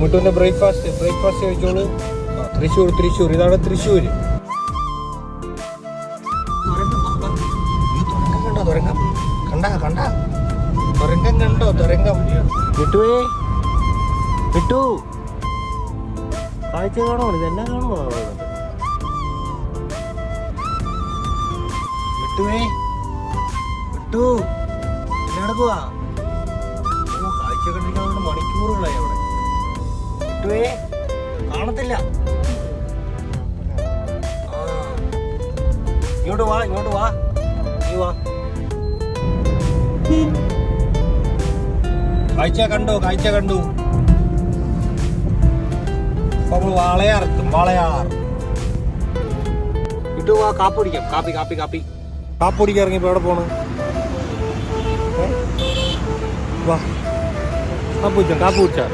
മുട്ടുവിന്റെ breakfast breakfast കഴിച്ചോളൂ. തൃശ്ശൂർ തൃശ്ശൂർ. ഇതാണ് തൃശ്ശൂർ. കണ്ടോ കണ്ട കണ്ട. തുരങ്കം കണ്ടോ തുരങ്കം? കിട്ടുവേ കിട്ടു കാഴ്ച കാണോ ഇതെല്ലാം കാണുമോ കിട്ടുവേ കിട്ടു എന്നെ നടക്കുവാ. ഓ കാഴ്ച കണ്ടിരിക്കാൻ മണിക്കൂറുകളായി അവിടെ കിട്ടുവേ കാണത്തില്ല. ഇങ്ങോട്ട് വാ ഇങ്ങോട്ട് വാ. നീ വാ. കാഴ്ച കണ്ടു കാഴ്ച കണ്ടു? നമ്മൾ വാളയാർ ഇട്ടു വാ കാപ്പി കാപ്പി കാപ്പി കാപ്പി. കാപ്പി കുടിക്കാൻ എവിടെ പോണ്? വാ. കാപ്പി കുടിച്ചാ കാപ്പി കുടിച്ചാ?